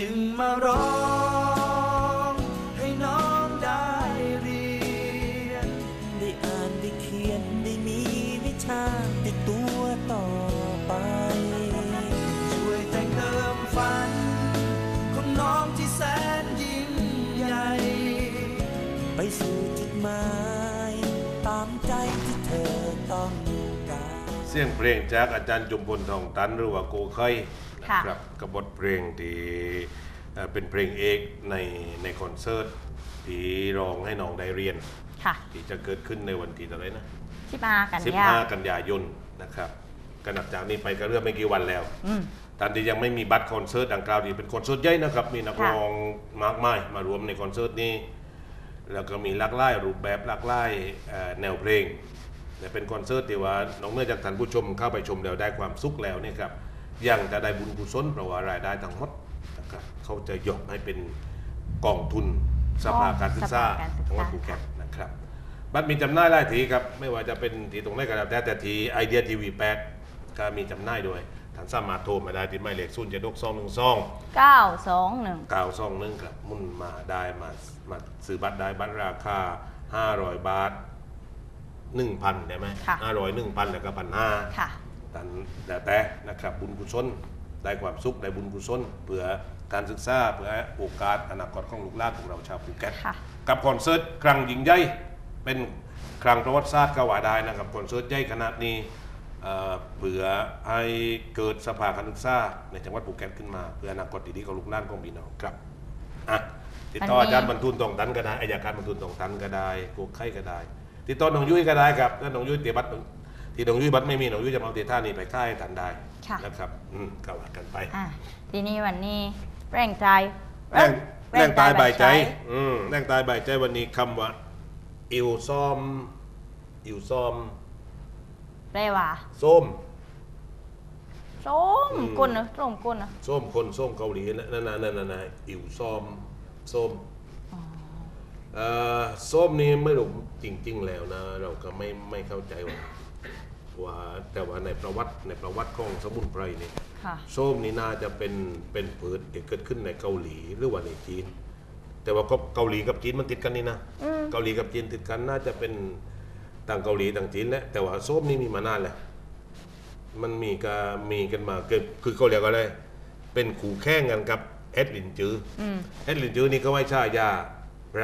จึงมาร้องให้น้องได้เรียน ได้อ่านได้เขียนได้มีวิชาติดตัวต่อไป ช่วยแต่งเติมฝัน ของน้องที่แสนยิ่งใหญ่ ไปสู่จุดหมายตามใจที่เธอต้องการ เสียงเพลงจากอาจารย์จุมพลทองตันหรือว่าโกไข่ นะค่ะครับกับบทเพลงที่เอ่อเป็นเพลงเอกในในคอนเสิร์ตที่ร้องให้น้องได้เรียนค่ะที่จะเกิดขึ้นในวันที่เท่าไหรนะที่มากันยา15กันยายนนะครับก็นับจากนี้ไปก็เรื่องไม่กี่วันแล้วอืมตอนที่ยังไม่มีบัตรคอนเสิร์ตดังกล่าวที่เป็นคอนเสิร์ตใหญ่นะครับ มีนักค่ะร้องมากมายมารวมในคอนเสิร์ตนี้แล้วก็มีหลากหลายรูปแบบหลากหลายเอ่อแนวเพลงแต่เป็นคอนเสิร์ตที่ว่าน้องเนื่อจากท่านผู้ชมเข้าไปชมแล้วได้ความสุขแล้วนี่ครับ ยังจะได้บุญกุศลเพราะว่ารายได้ทั้งหมดนะครับเขาจะยกให้เป็นกองทุนสภาการศึกษาสภาการศึกษาจังหวัดภูเก็ตนะครับ บัตรมีจำหน่ายหลายทีครับ ไม่ว่าจะเป็นทีตรงไหนก็แล้วแต่แต่ทีไอเดียทีวีแปดก็มีจำหน่ายด้วยท่านสามารถโทรมาได้ที่หมายเลขศูนย์เจ็ดหกสองหนึ่งสองเก้าสองหนึ่งเก้าสองหนึ่งครับมุ่นมาได้มามาซื้อบัตรได้บัตรราคาห้าร้อยบาทหนึ่งพันได้ไหมค่ะห้าร้อยหนึ่งพันแล้วก็พันห้า ค่ะแต่แต่แต่นะครับบุญกุศลได้ความสุขได้บุญกุศลเพื่อการศึกษาเพื่อโอกาสอนาคตของลูกหลานของเราชาวภูเก็ตค่ะกับคอนเสิร์ตครั้งยิ่งใหญ่เป็นครั้งประวัติศาสตร์ก็ว่าได้นะครับคอนเสิร์ตใหญ่ขนาดนี้เอ่อเพื่อให้เกิดสภาการศึกษาในจังหวัดภูเก็ตขึ้นมาเพื่ออนาคตที่ดีของลูกหลานของพี่น้องครับอะติดต่อวันนี้อาจารย์บรรทุนตรงตันก็ได้อายการบรรทุนตรงตันก็ได้พวกไข่ก็ได้ ติดต่อน้องยุ้ยก็ได้ครับถ้าน้องยุ้ยเตียบัตร ที่น้องยุ้ยบัตรไม่มีน้องยุ้ยจะมาเอาเตียท่านี้ไปค่ายทันได้ค่ะ นะครับอืมก็ว่ากันไปอะทีนี้วันนี้แรงใจแรงแรงตายบ่ายใจใช้อืมแรงตายบ่ายใจวันนี้คำว่า อิวซ้อม อิวซ้อมแปลว่าส้ม ส้มอืม กุนเนอะส้มกุนเนอะส้มคนส้มเกาหลีนั่นน่ะนั่นน่ะนั่นน่ะอิวซ้อมส้มเอ่อส้มนี่ไม่รู้จริง ๆ แล้วนะ เราก็ไม่ไม่เข้าใจว่า ว่าแต่ว่าในประวัติในประวัติของสมุนไพรนี่ค่ะ ส้มนี่น่าจะเป็นเป็นผืนที่เกิดขึ้นในเกาหลีหรือว่าในจีน แต่ว่าก็เกาหลีกับจีนมันติดกันนี่นะอืม เกาหลีกับจีนติดกันน่าจะเป็นต่างเกาหลีต่างจีนแหละแต่ว่าส้มนี่มีมานานแล้วมันมีกามีกันมาเกิดคือเขาเรียกอะไรเป็นขู่แข่งกันกับเอ็ดลินจืออมเอ็ดลินจือนี่เขาไว้ชายา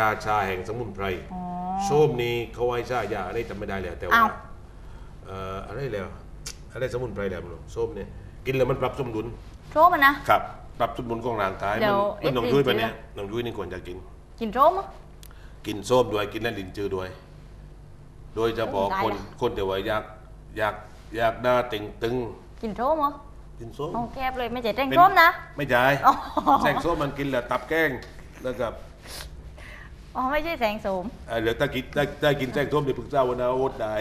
ราชาแห่งสมุนไพร อ๋อ ส้มนี่เขาไว้ชายาอะไรจำไม่ได้แล้วแต่ว่า อ้าวเอ่ออะไรแล้วอะไรสมุนไพรแล้วมันส้มเนี่ยกินแล้วมันปรับสมดุลส้มมันนะ ครับปรับสมดุลของร่างกายเดี๋มัยวมันน้องเอ็ดยุ้ยลินจือไปเนี่ยน้องยุ้ยนี่ควรจะกิน กินส้มเหรอกินส้มด้วยกินและลินจือด้วย โดยเฉพาะได้คนเลยคนที่ว่าอยากอยากอยากหน้าเต็งตึงกินส้มเหรอกินส้มโอ้แคบเลยไม่ใช่แตงเป็นส้มนะ ไม่ใช่อ๋อแซงส้มมันกินแล้วตับแกล้งแล้วกับ อ๋อไม่ใช่แสงส้มเอ่อเหลือถ้ากินถ้าถ้ากินแซงส้มนี่ปรึกษาวนาโอ๊ตได้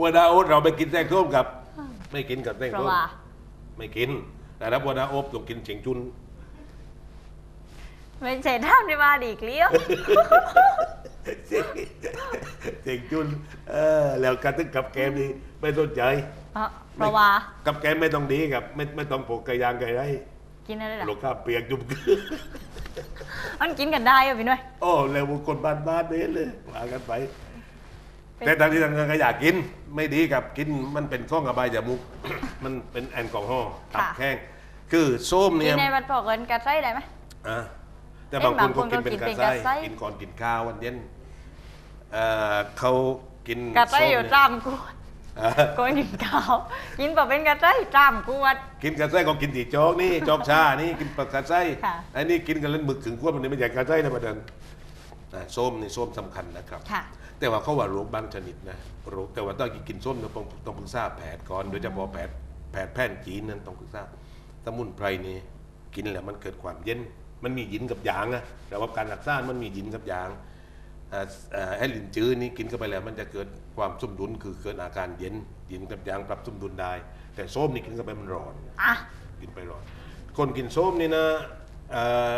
วนาโอ๊ตเราไม่กินแซงส้มกับ ไม่กินกับแซงเพราะส้มว่า ไม่กินแต่ถ้าวนาโอ๊ตต้องกินเฉียงจุน ไม่ใช่ท่ามที่มาดีเกลี้ยวเฉียงจุนเออแล้วการตึกกับแกมนี่ไม่สนใจอ๋อเพราะว่ากับแกมไม่ต้องดีครับ ไม่ไม่ต้องปลูกกระยางไก่ไรกินอะไรล่ะลูกค้าเปียกจุ่มมันกินกันได้เหรอพี่หนุ่ยโอ้แล้วคนบ้านบ้านๆนี่เลยว่ากันไป เป็น แต่ทางที่ทางก็อยากกินไม่ดีกับกินมันเป็นข้องกระบายจมูก มันเป็นแอลกอฮอล์ตับแข้งคือส้มกิเนี่ยนในวันพอเกินกระไส้ได้ไหม อะแต่บางคนเขากินเป็นกระไส้เอ้ยบางคนก็กินเป็นกระไส้ กินก่อนกินข้าววันเย็นเอ่อเขากินกระไส้อยู่ส้มจามกวดอะ ก่อนกินข้าวกินแบบเป็นกระไส้จามกวด กินกระไส้ก็กินตีโจ๊กนี่โจ๊กชานี่กินปลากระไส้ค่ะไอ้นี่กินกันเล่นหมึกถึงขั้วมันนี่ไม่ใช่กระไส้นะประเด็นอะส้มนี่ส้มสำคัญนะครับ ค่ะ แต่ว่าเขาว่าโรคบางชนิดนะโรคแต่ว่าต้องกินส้มเนี่ยต้องต้องปรึกษาแพทย์ก่อนโดยเฉพาะแพทย์แพทย์แพทย์จีนนั้นต้องปรึกษาสมุนไพรนี่กินแล้วมันเกิดความเย็น มันมีหยินกับหยางนะแต่ว่าการรักษามันมีหยินกับหยาง อ่าอ่าไอ้ลินจื้อนี่กินเข้าไปแล้ว มันจะเกิดความสมดุลคือเกิดอาการเย็นหยินกับหยางปรับสมดุลได้ แต่ส้มนี่กินเข้าไปมันร้อนอะกินไปร้อน คนกินส้มนี่นะเอ่อ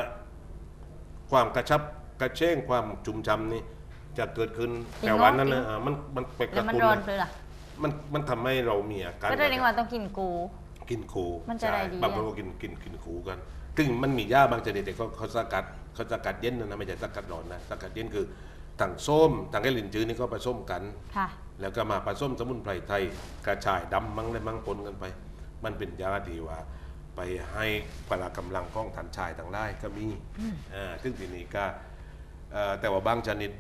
ความกระชับกระเช้งความจุ่มจำนี่จะเกิดขึ้นจริงแต่วันเนอะนั้นจรินะงอ่ามันมันไปกแล้วระมันตุ้นร้อนนะเลยล่ะมันมันทำให้เรามีอาการก็ได้เรียกว่าต้องกินกู กินคูมันจะได้ดีบางคนอะก็กินกินกินคูกันซึ่งมันมียาบางชนิดแต่เขาเขาสกัดเขาสกัดเย็นนะนะไม่ใช่สกัดร้อนนะสกัดเย็นคือ ถังส้มถังไอ้ลินจือนี่ก็ผสมกัน ค่ะ แล้วก็มาผสมสมุนไพรไทยกระชายดำมั้งอะไรมั้งปนกันไป มันเป็นยาที่ว่า ไปให้พละกำลังของฐานชายต่างได้ก็มีอ่าซึ่งทีนี้ก็เอ่อแต่ว่าบางชนิด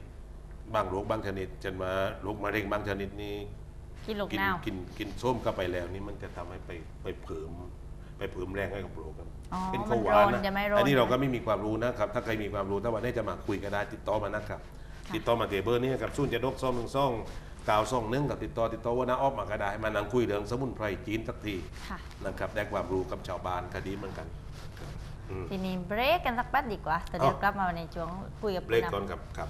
บางโรคบางชนิดจนมาโรคมะเร็งบางชนิดนี่กินลูกกินนาวกินกินส้มเข้าไปแล้วนี่มันจะทำให้ไปไปเผิมไปเผิมแรงให้กับโรคกัน อ๋อเป็นมัข้านวหโรวานนนะ จะไม่โรนอันนี้เราก็ไม่มีความรู้นะครับ ถ้าใครมีความรู้ถ้าวันนี้จะมาคุยก็ได้ติดต่อมานะครับ ติดต่อมาเทเบอร์นี้กับซุ่นจะดกซ่อมหนึ่งซ่องกาวซ่องหนึงกับติดต่อติดต่อว่าน้าออฟมาก็ได้มานั่งคุยเรื่องสมุนไพรจีนสักทีค่ะนะครับได้ความรู้กับชาวบ้านคดีเหมือนกันอืมทีนี้เบรกกันสักแป๊บดีกว่าแต่เดี๋ยวอ๋อกลับมาในช่วงคุยกับเบรกผู้นำก่อนครับครับ